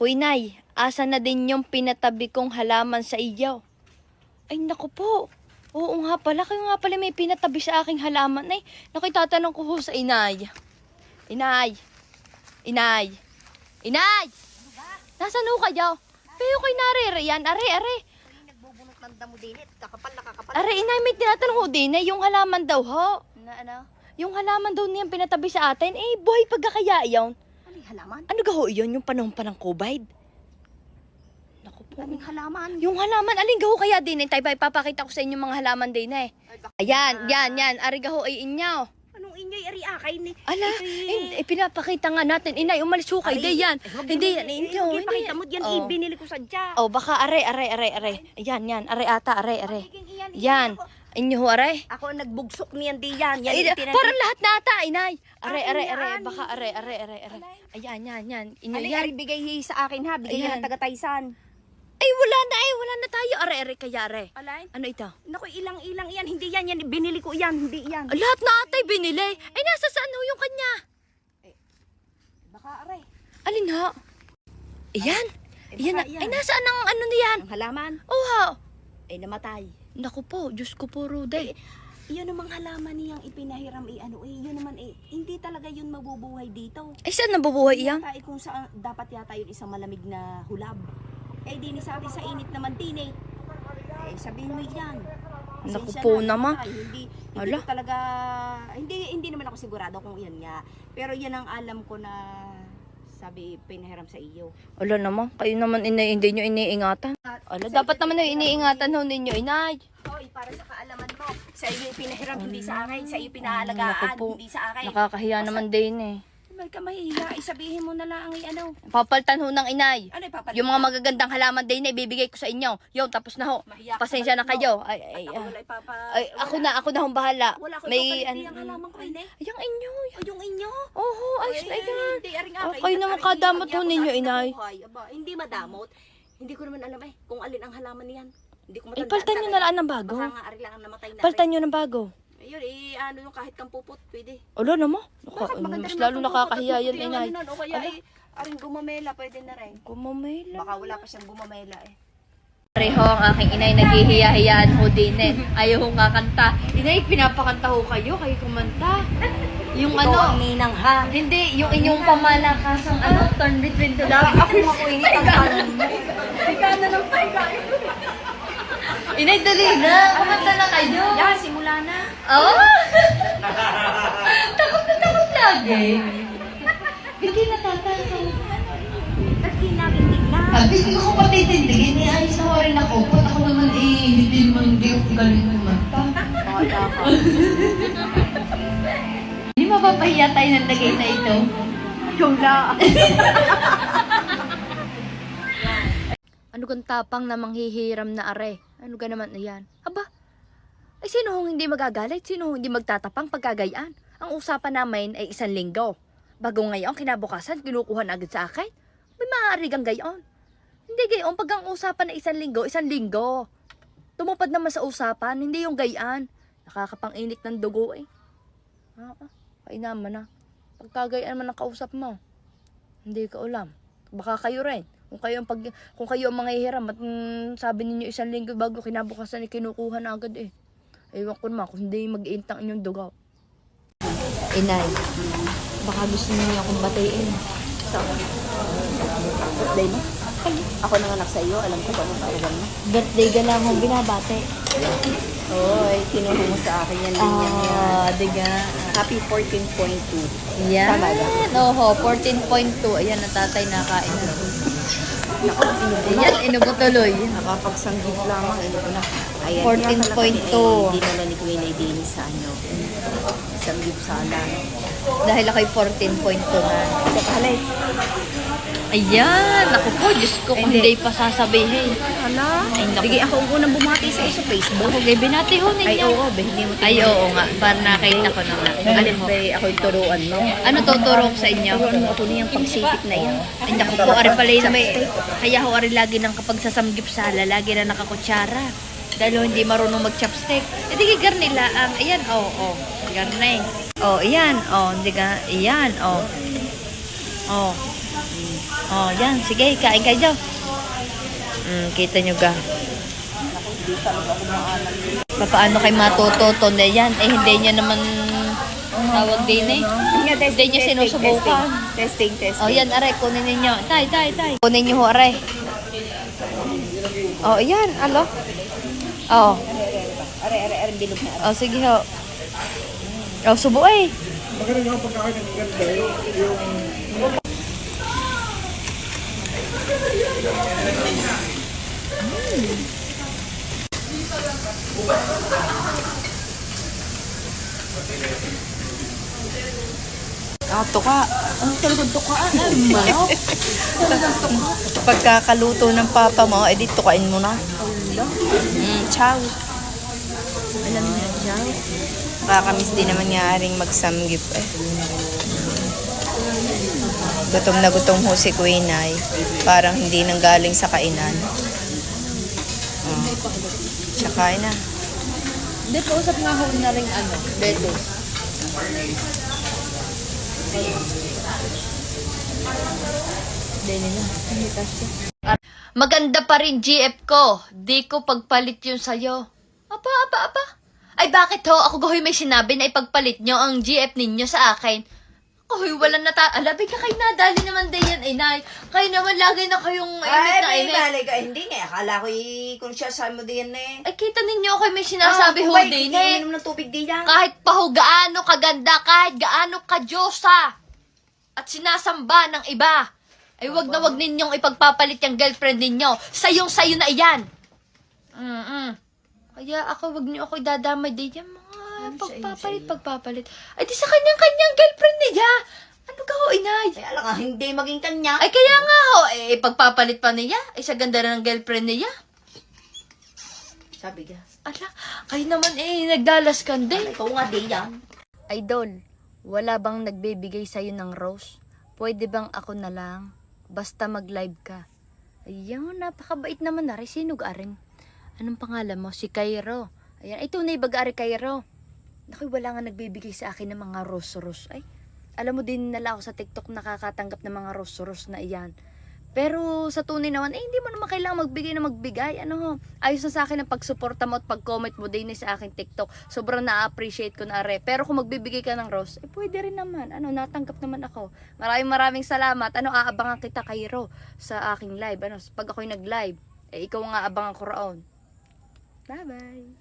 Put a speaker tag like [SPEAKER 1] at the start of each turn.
[SPEAKER 1] Hoy, Nay, asa na din yung pinatabi kong halaman sa iyo? Ay, naku po. Oo nga pala, kayo nga pala may pinatabi sa aking halaman. Ay, nakitatanong ko ho sa inay. Inay. Inay. Inay! Nasaan ho kayo? Pero kay narere yan. Are, are.
[SPEAKER 2] Nagbubunot ng damo din eh. Kakapal na kakapal.
[SPEAKER 1] Are, inay, may tinatanong ho din eh. Yung halaman daw ho.
[SPEAKER 2] Na ano?
[SPEAKER 1] Yung halaman daw niyang pinatabi sa atin. Eh, buhay pagkakaya yun.
[SPEAKER 2] Halaman?
[SPEAKER 1] Ano ga ho yun? Yung panahon pa ng COVID? Naku po.
[SPEAKER 2] Anong halaman?
[SPEAKER 1] Yung halaman, alin gaho kaya din eh. Tayo ba ipapakita ko sa inyo mga halaman din eh.
[SPEAKER 2] Ay,
[SPEAKER 1] Ayan, yan, yan. Ari gaho ay inyaw.
[SPEAKER 2] Anong inyoy ari akay ni?
[SPEAKER 1] Ala, eh, pinapakita nga natin. Inay, umalis ho kayo.
[SPEAKER 2] Ay,
[SPEAKER 1] Hindi yan. Hindi yan, inyo.
[SPEAKER 2] Hindi pakita mo yan.
[SPEAKER 1] Oh.
[SPEAKER 2] Ibinili ko sa dya.
[SPEAKER 1] Oh, baka are, are, are, are. Ayan, yan. Are ata,
[SPEAKER 2] iyan, iyan
[SPEAKER 1] Yan. Inyo ho, are.
[SPEAKER 2] ako ang nagbugsok niyan di yan. Yan
[SPEAKER 1] Ay,
[SPEAKER 2] yung tinatid-
[SPEAKER 1] parang lahat na ata, inay. Are,
[SPEAKER 2] Akin
[SPEAKER 1] are,
[SPEAKER 2] yan.
[SPEAKER 1] are. Baka are, are, are, are. Ayan, yan, yan. Inyo
[SPEAKER 2] Ano
[SPEAKER 1] yan.
[SPEAKER 2] yan? Bigay sa akin ha. Bigay
[SPEAKER 1] Ayan.
[SPEAKER 2] yan ng taga-Taysan.
[SPEAKER 1] Ay, wala na eh. Wala na tayo. Are, are, kaya are.
[SPEAKER 2] Alay?
[SPEAKER 1] Ano ito?
[SPEAKER 2] Naku, ilang-ilang yan. Hindi yan. yan. Binili ko yan. Hindi yan.
[SPEAKER 1] Lahat na atay binili. Ay, nasa saan ho yung kanya?
[SPEAKER 2] Baka aray.
[SPEAKER 1] Alin ha? Iyan.
[SPEAKER 2] Eh,
[SPEAKER 1] Iyan na.
[SPEAKER 2] baka
[SPEAKER 1] Ay,
[SPEAKER 2] yan.
[SPEAKER 1] nasaan ang ano niyan?
[SPEAKER 2] Ang halaman.
[SPEAKER 1] Oh, ha.
[SPEAKER 2] Eh, namatay.
[SPEAKER 1] Naku po, Diyos ko po, Ruday.
[SPEAKER 2] Yun namang halaman niyang ipinahiram eh, ano eh, yun naman eh, hindi talaga yun mabubuhay dito.
[SPEAKER 1] Ay, saan nabubuhay iyan?
[SPEAKER 2] Yata eh, kung saan, dapat yata yun isang malamig na hulab. Eh, di ni sa atin sa init naman din eh. Eh, sabihin mo yan.
[SPEAKER 1] Naku po
[SPEAKER 2] na,
[SPEAKER 1] naman.
[SPEAKER 2] ay, hindi, hindi
[SPEAKER 1] Ala.
[SPEAKER 2] talaga, hindi, hindi naman ako sigurado kung yan nga. Pero yan ang alam ko na sabi pinahiram sa iyo.
[SPEAKER 1] Wala naman, kayo naman inay, hindi nyo iniingatan. Ala, dapat naman na iniingatan ho ninyo, inay.
[SPEAKER 2] Hoy, para sa kaalaman mo, sa iyo pinahiram, hindi sa akin, sa iyo
[SPEAKER 1] Naku
[SPEAKER 2] pinaalagaan,
[SPEAKER 1] po.
[SPEAKER 2] hindi sa akin.
[SPEAKER 1] Nakakahiya naman din eh.
[SPEAKER 2] May ka mahihiya, isabihin mo na lang ang ano.
[SPEAKER 1] Papaltan ho ng inay.
[SPEAKER 2] Ano ipapalit?
[SPEAKER 1] Yung mga magagandang halaman din na ibibigay ko sa inyo. Yo, tapos na ho.
[SPEAKER 2] Mahiya ka
[SPEAKER 1] Pasensya na kayo. Ay, ay,
[SPEAKER 2] At ako
[SPEAKER 1] ah.
[SPEAKER 2] wala ipapa...
[SPEAKER 1] ay, ako na, ako na hong bahala.
[SPEAKER 2] Wala ko
[SPEAKER 1] May, ano,
[SPEAKER 2] ang halaman ko yun eh.
[SPEAKER 1] Yung inyo.
[SPEAKER 2] O yung inyo.
[SPEAKER 1] Oho, ayos na
[SPEAKER 2] Ay,
[SPEAKER 1] yan.
[SPEAKER 2] Akin.
[SPEAKER 1] kayo naman kadamot ho ninyo, inay.
[SPEAKER 2] hindi madamot. Hindi ko naman alam eh kung alin ang halaman niyan. Hindi ko
[SPEAKER 1] Ay,
[SPEAKER 2] matandaan
[SPEAKER 1] paltan nyo na lang ng bago.
[SPEAKER 2] Baka nga ari lang ang namatay na.
[SPEAKER 1] Paltan nyo ng bago.
[SPEAKER 2] Ayun, eh, ano yung kahit kang pupot, pwede.
[SPEAKER 1] Ala naman. Naka,
[SPEAKER 2] Bakit maganda
[SPEAKER 1] mas
[SPEAKER 2] naman
[SPEAKER 1] lalo nakakahiya
[SPEAKER 2] at
[SPEAKER 1] yan,
[SPEAKER 2] puputi ang
[SPEAKER 1] inay.
[SPEAKER 2] ano nun, O kaya
[SPEAKER 1] Ala.
[SPEAKER 2] eh, aring gumamela, pwede na rin.
[SPEAKER 1] Kumamela.
[SPEAKER 2] Baka wala pa siyang gumamela eh.
[SPEAKER 1] Pareho ang aking inay naghihiya-hiyaan ho din eh. Ayaw ho kakanta. Inay, pinapakanta ho kayo, kayo kumanta. Yung
[SPEAKER 2] Ikaw ang
[SPEAKER 1] ano,
[SPEAKER 2] ninang ha.
[SPEAKER 1] hindi, yung inyong pamalakasang ano, turn between the love.
[SPEAKER 2] Ako makuinit ang tanong mo.
[SPEAKER 1] Higa na lang tayo. Inay, dali na. Kumanta na kayo.
[SPEAKER 2] Yan, simula na.
[SPEAKER 1] Oo. takot na takot lagi. Hindi natatakot.
[SPEAKER 2] Ba't di namin tignan?
[SPEAKER 3] Sabi ko ko patitindigin, eh, ayos na rin ako. Ba't ako naman eh, hindi naman hindi ako galing kumanta.
[SPEAKER 1] Hindi mapapahiya tayo ng lagay na ito.
[SPEAKER 2] Yola.
[SPEAKER 1] Ano kang tapang na manghihiram na are? Ano ka naman na yan? Aba, ay sino hong hindi magagalit? Sino hindi magtatapang pagkagayaan? Ang usapan namin ay isang linggo. Bago ngayon, kinabukasan, kinukuha na agad sa akin. May maaari kang gayon. Hindi gayon, pag ang usapan na isang linggo, isang linggo. Tumupad naman sa usapan, hindi yung gayaan. Nakakapang-init ng dugo eh. Ah, ah, kainaman na. Pagkagayaan man ang kausap mo, hindi ka ulam. Baka kayo rin. Kung kayo ang pag kung kayo ang mga hiram at mm, sabi ninyo isang linggo bago kinabukasan ay kinukuha na agad eh. Ewan ko naman kung hindi mag-iintang inyong dugaw. Inay, baka gusto niyo akong batiin.
[SPEAKER 2] Birthday mo? Ako nang anak sa iyo, alam ko ba ang kaarawan mo?
[SPEAKER 1] Birthday ka lang akong binabate.
[SPEAKER 2] Oy, kinuha mo sa akin yan yan.
[SPEAKER 1] Ah, diga.
[SPEAKER 2] Happy 14.2.
[SPEAKER 1] Yan.
[SPEAKER 2] Tama ba?
[SPEAKER 1] Oho, 14.2. Ayan, natatay nakain na. Ayan, inubo tuloy.
[SPEAKER 2] Nakapagsanggip lamang, ko na. Ayan,
[SPEAKER 1] 14.2.
[SPEAKER 2] Hindi na ni Queen ay din sa ano. Sanggip sana.
[SPEAKER 1] Dahil ako'y 14.2 na.
[SPEAKER 2] Sa palay.
[SPEAKER 1] Ayan, ako po, Diyos ko, kung
[SPEAKER 2] Hindi.
[SPEAKER 1] pa sasabihin.
[SPEAKER 2] Hala.
[SPEAKER 1] Ay, naku.
[SPEAKER 2] Sige, ako ang unang bumati sa iyo sa Facebook.
[SPEAKER 1] Ako kay binati ho ninyo.
[SPEAKER 2] Ay, oo, hindi mo
[SPEAKER 1] Ay, oo nga, para nakita ko na nga.
[SPEAKER 2] Alin ba, ako yung turuan mo.
[SPEAKER 1] Ano tuturo ko sa inyo?
[SPEAKER 2] Turuan mo ako niyang pagsipit na yan.
[SPEAKER 1] Ay, naku po, ari pala yun may, kaya ho, ari lagi nang kapag sasamgip sala, lagi na nakakutsara. Dahil ho, hindi marunong mag-chopstick. E di garnila ang, ayan, oo, oh, oh, garne. Oh, ayan, oh, hindi ka, ayan, oh. Oh. Oh, yan. Sige, kain kayo. Mm, kita nyo ga. Paano kay matututo na yan? Eh, hindi niya naman tawag din eh.
[SPEAKER 2] Nga,
[SPEAKER 1] Hindi niya sinusubukan.
[SPEAKER 2] Testing, testing.
[SPEAKER 1] Oh, yan, aray, kunin ninyo. Tay, tay, tay. Kunin niyo ho, aray. Oh, yan, alo. Oh,
[SPEAKER 2] Are, are, are, bilog na.
[SPEAKER 1] oh, sige ho. Oh, subo eh.
[SPEAKER 2] Ah, tuka. Ang talagang tuka. Ah, manok.
[SPEAKER 1] Pagkakaluto ng papa mo, eh, dito kain mo na. Mm, chow.
[SPEAKER 2] Alam na siya.
[SPEAKER 1] Kakamiss din naman nga ring magsamgip eh. Gutom na gutom ho si Queen ay. Parang hindi nang galing sa kainan. Oh. Tsaka na.
[SPEAKER 2] Hindi, pausap nga ho na rin ano, lettuce.
[SPEAKER 1] Maganda pa rin GF ko. Di ko pagpalit yun sa'yo. Apa, apa, apa? Ay bakit ho? Ako gahoy may sinabi na ipagpalit nyo ang GF ninyo sa akin. Kahoy, wala na ta... Alabi ka kayo nadali naman din yan, ay nay. Kayo naman lagi na kayong init na
[SPEAKER 2] Ay, may
[SPEAKER 1] init.
[SPEAKER 2] balik ka. Hindi nga. Akala ko i- kung siya sa mo din eh.
[SPEAKER 1] Ay, kita ninyo ako may sinasabi ho din eh.
[SPEAKER 2] Inom ng tubig din yan.
[SPEAKER 1] Kahit pa ho gaano kaganda, kahit gaano kadyosa. At sinasamba ng iba. Ay wag na wag ninyong ipagpapalit yung girlfriend ninyo. Sayong sayo na iyan. Mm Kaya ako wag niyo ako idadamay din yan mga pagpapalit, pagpapalit. Ay di sa kanyang-kanyang girlfriend niya. Ano ka ho, inay?
[SPEAKER 2] Ay, alam nga, hindi maging kanya.
[SPEAKER 1] Ay kaya nga ho, eh pagpapalit pa niya. Ay sa ganda na ng girlfriend niya.
[SPEAKER 2] Sabi ka.
[SPEAKER 1] Ala, kayo naman eh, nagdalas ka din.
[SPEAKER 2] Ikaw nga din yan.
[SPEAKER 1] Idol, wala bang nagbibigay sa'yo ng rose? Pwede bang ako na lang? Basta mag-live ka. Ayun, napakabait naman na rin. Sino ka rin? Anong pangalan mo? Si Cairo. Ayan, ito na ibag-ari Cairo. Naku, wala nga nagbibigay sa akin ng mga rose-rose. Ay, alam mo din nala ako sa TikTok nakakatanggap ng mga rose-rose na iyan. Pero sa tunay naman, eh, hindi mo naman kailangan magbigay na magbigay. Ano ho? Ayos na sa akin ang pagsuporta mo at pag-comment mo din sa aking TikTok. Sobrang na-appreciate ko na are. Pero kung magbibigay ka ng rose, eh pwede rin naman. Ano, natanggap naman ako. Maraming maraming salamat. Ano, aabangan kita Cairo sa aking live. Ano, pag ako'y nag-live, eh ikaw nga abangan ko roon. Bye-bye.